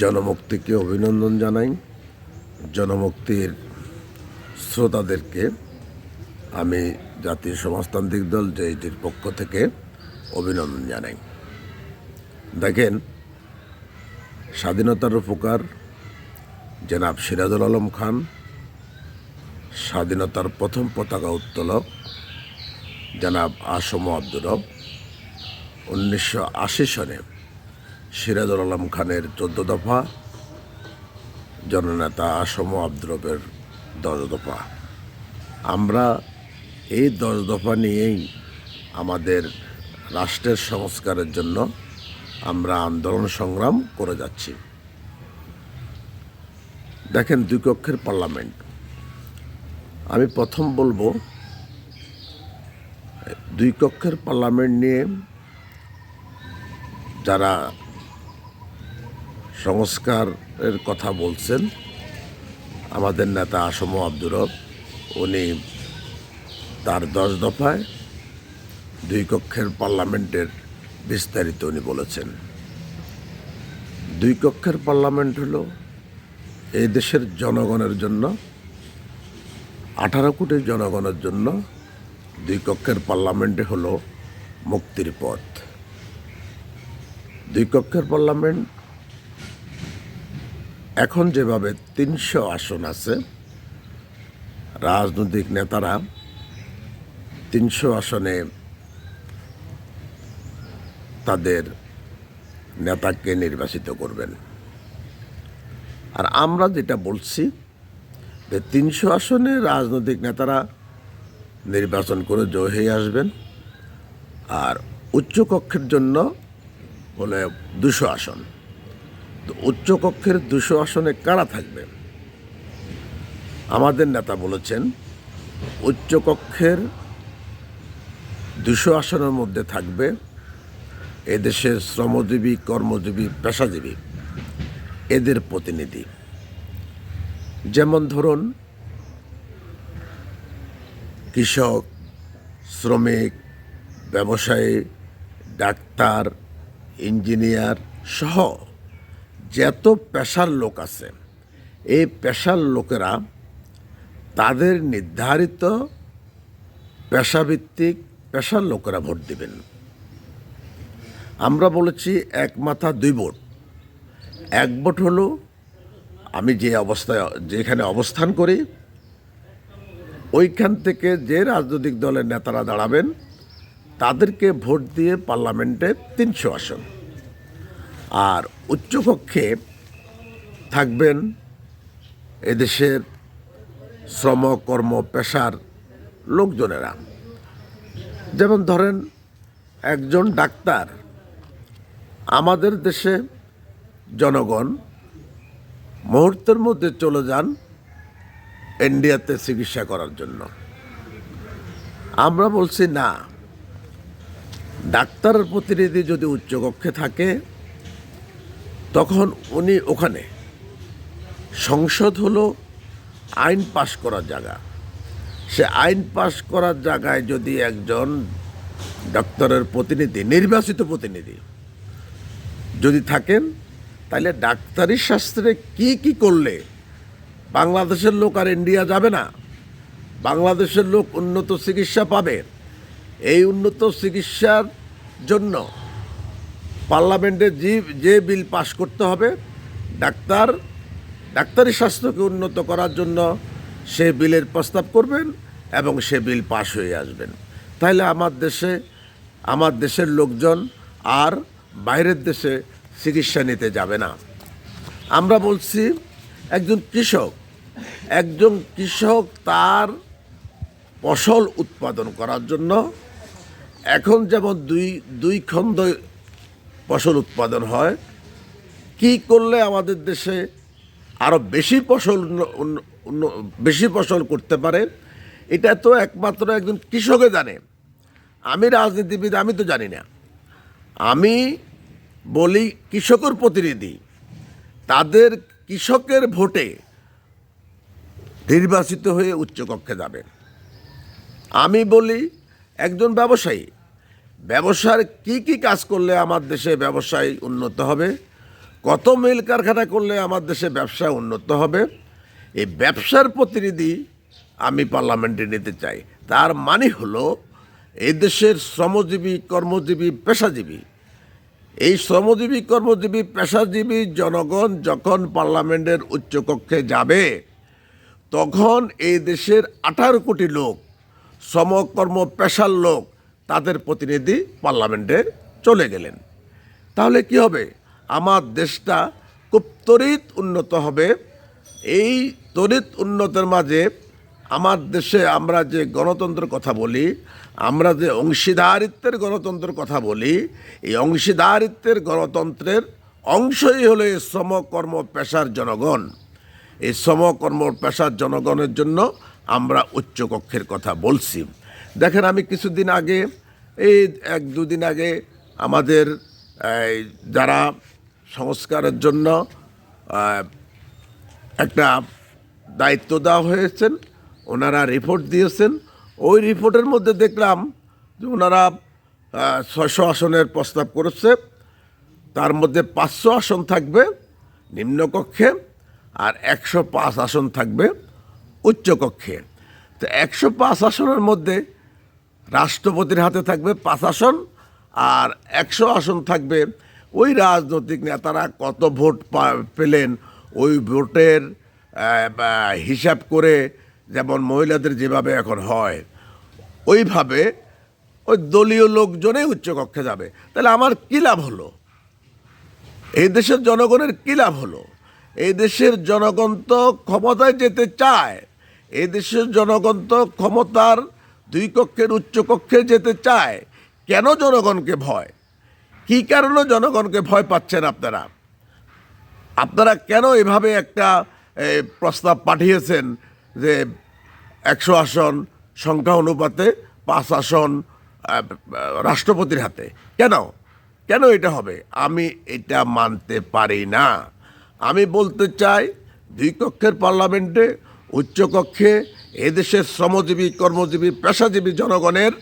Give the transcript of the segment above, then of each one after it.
জনমুক্তিকে অভিনন্দন জানাই। জনমুক্তির শ্রোতাদেরকে আমি জাতীয় সমাজতান্ত্রিক দল জেএটির পক্ষ থেকে অভিনন্দন জানাই। দেখেন, স্বাধীনতার উপকার জনাব সিরাজুল আলম খান, স্বাধীনতার প্রথম পতাকা উত্তোলক জনাব আসম আব্দুর রব। উনিশশো আশি সনে সিরাজুল আলম খানের চোদ্দ দফা, জননেতা আসম আব্দুরবের দশ দফা। আমরা এই দশ দফা নিয়েই আমাদের রাষ্ট্রের সংস্কারের জন্য আমরা আন্দোলন সংগ্রাম করে যাচ্ছি। দেখেন দুই কক্ষের পার্লামেন্ট। আমি প্রথম বলব, দুই কক্ষের পার্লামেন্ট নিয়ে যারা সংস্কারের কথা বলছেন আমাদের নেতা আসম আব্দুর উনি তার দশ দফায় দুই কক্ষের পার্লামেন্টের বিস্তারিত উনি বলেছেন। দুই কক্ষের পার্লামেন্ট হলো এই দেশের জনগণের জন্য, আঠারো কোটি জনগণের জন্য দুই কক্ষের পার্লামেন্টে হলো মুক্তির পথ। দুই কক্ষের পার্লামেন্ট এখন যেভাবে তিনশো আসন আছে, রাজনৈতিক নেতারা তিনশো আসনে তাদের নেতাকে নির্বাচিত করবেন। আর আমরা যেটা বলছি যে তিনশো আসনে রাজনৈতিক নেতারা নির্বাচন করে জয় হয়ে আসবেন, আর উচ্চকক্ষের জন্য হলে দুশো আসন। উচ্চকক্ষের দুশো আসনে কারা থাকবে? আমাদের নেতা বলেছেন, উচ্চকক্ষের দুশো আসনের মধ্যে থাকবে এদেশের শ্রমজীবী, কর্মজীবী, পেশাজীবী, এদের প্রতিনিধি। যেমন ধরুন, কৃষক, শ্রমিক, ব্যবসায়ী, ডাক্তার, ইঞ্জিনিয়ার সহ যত পেশার লোক আছে, এই পেশার লোকেরা তাদের নির্ধারিত পেশাভিত্তিক পেশার লোকেরা ভোট দিবেন। আমরা বলেছি এক মাথা দুই ভোট। এক ভোট হলো আমি যে অবস্থায়, যেখানে অবস্থান করি, ওইখান থেকে যে রাজনৈতিক দলের নেতারা দাঁড়াবেন, তাদেরকে ভোট দিয়ে পার্লামেন্টে তিনশো আসন। আর উচ্চকক্ষে থাকবেন এদেশের শ্রম, কর্ম, পেশার লোকজনেরা। যেমন ধরেন, একজন ডাক্তার। আমাদের দেশে জনগণ মুহূর্তের মধ্যে চলে যান ইন্ডিয়াতে চিকিৎসা করার জন্য। আমরা বলছি, না, ডাক্তারের প্রতিনিধি যদি উচ্চকক্ষে থাকে তখন উনি ওখানে। সংসদ হলো, আইন পাশ করার জায়গা। সে আইন পাশ করার জায়গায় যদি একজন ডাক্তারের প্রতিনিধি, নির্বাচিত প্রতিনিধি যদি থাকেন, তাহলে ডাক্তারি শাস্ত্রে কি কি করলে বাংলাদেশের লোক আর ইন্ডিয়া যাবে না? বাংলাদেশের লোক উন্নত চিকিৎসা পাবে। এই উন্নত চিকিৎসার জন্য পার্লামেন্টে যে যে বিল পাশ করতে হবে, ডাক্তার, ডাক্তারি স্বাস্থ্যকে উন্নত করার জন্য সে বিলের প্রস্তাব করবেন এবং সে বিল পাশ হয়ে আসবেন। তাহলে আমার দেশে, আমার দেশের লোকজন আর বাইরের দেশে চিকিৎসা নিতে যাবে না। আমরা বলছি, একজন কৃষক একজন কৃষক তার ফসল উৎপাদন করার জন্য এখন যেমন দুই দুই খণ্ড ফসল উৎপাদন হয়, কি করলে আমাদের দেশে আরও বেশি ফসল বেশি ফসল করতে পারে, এটা তো একমাত্র একজন কৃষকে জানে। আমি রাজনীতিবিদ, আমি তো জানি না। আমি বলি কৃষকের প্রতিনিধি, তাদের কৃষকের ভোটে নির্বাচিত হয়ে উচ্চকক্ষে যাবে আমি বলি একজন ব্যবসায়ী ব্যবসার কি কি কাজ করলে আমার দেশে ব্যবসায় উন্নত হবে? কত মিল কারখানা করলে আমার দেশে ব্যবসা উন্নত হবে? এই ব্যবসার প্রতিনিধি আমি পার্লামেন্টে নিতে চাই। তার মানে হলো, এই দেশের শ্রমজীবী, কর্মজীবী, পেশাজীবী, এই শ্রমজীবী, কর্মজীবী, পেশাজীবী জনগণ যখন পার্লামেন্টের উচ্চকক্ষে যাবে, তখন এই দেশের আঠারো কোটি লোক, শ্রমকর্ম পেশার লোক তাদের প্রতিনিধি পার্লামেন্টে চলে গেলেন। তাহলে কি হবে? আমার দেশটা খুব তড়িৎ উন্নত হবে। এই তড়িৎ উন্নতের মাঝে আমার দেশে আমরা যে গণতন্ত্রের কথা বলি, আমরা যে অংশীদারিত্বের গণতন্ত্রের কথা বলি, এই অংশীদারিত্বের গণতন্ত্রের অংশই হলো এই শ্রমকর্ম পেশার জনগণ। এই শ্রমকর্ম পেশার জনগণের জন্য আমরা উচ্চকক্ষের কথা বলছি। দেখেন, আমি কিছুদিন আগে, এই এক দুদিন আগে আমাদের যারা সংস্কারের জন্য একটা দায়িত্ব দেওয়া হয়েছেন, ওনারা রিপোর্ট দিয়েছেন। ওই রিপোর্টের মধ্যে দেখলাম যে ওনারা ছয়শো আসনের প্রস্তাব করেছে। তার মধ্যে পাঁচশো আসন থাকবে নিম্নকক্ষে আর একশো পাঁচ আসন থাকবে উচ্চকক্ষে। তো একশো পাঁচ আসনের মধ্যে রাষ্ট্রপতির হাতে থাকবে পাঁচ আসন আর একশো আসন থাকবে ওই রাজনৈতিক নেতারা কত ভোট পেলেন, ওই ভোটের হিসাব করে যেমন মহিলাদের যেভাবে এখন হয়, ওইভাবে ওই দলীয় লোকজনে উচ্চকক্ষে যাবে। তাহলে আমার কী লাভ হলো? এই দেশের জনগণের কী লাভ হলো? এই দেশের জনগণ তো ক্ষমতায় যেতে চায়, এই দেশের জনগণ তো ক্ষমতার দুই কক্ষের উচ্চ কক্ষে যেতে চায়, কেন জনগণকে ভয়? কী কারণে জনগণকে ভয় পাচ্ছেন আপনারা? আপনারা কেন এভাবে একটা প্রস্তাব পাঠিয়েছেন যে একশো আসন সংখ্যা অনুপাতে পাঁচ আসন রাষ্ট্রপতির হাতে? কেন? কেন এটা হবে? আমি এটা মানতে পারি না। আমি বলতে চাই, দুই কক্ষের পার্লামেন্টে উচ্চকক্ষে এদেশের শ্রমজীবী, কর্মজীবী, পেশাজীবী জনগণের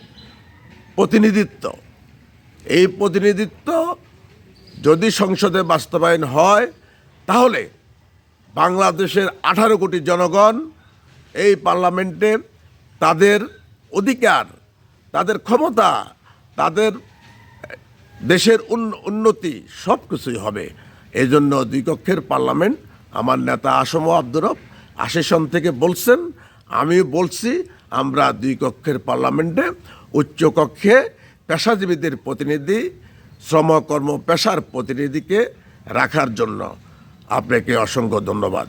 প্রতিনিধিত্ব। এই প্রতিনিধিত্ব যদি সংসদে বাস্তবায়ন হয়, তাহলে বাংলাদেশের আঠারো কোটি জনগণ এই পার্লামেন্টে তাদের অধিকার, তাদের ক্ষমতা, তাদের দেশের উন্ন- উন্নতি সব কিছুই হবে। এই জন্য দুই কক্ষের পার্লামেন্ট, আমার নেতা আসম আব্দুরব আশিসন থেকে বলছেন আমিও বলছি, আমরা দুই কক্ষের পার্লামেন্টে উচ্চকক্ষে পেশাজীবীদের প্রতিনিধি শ্রমকর্ম পেশার প্রতিনিধিকে রাখার জন্য। আপনাকে অসংখ্য ধন্যবাদ।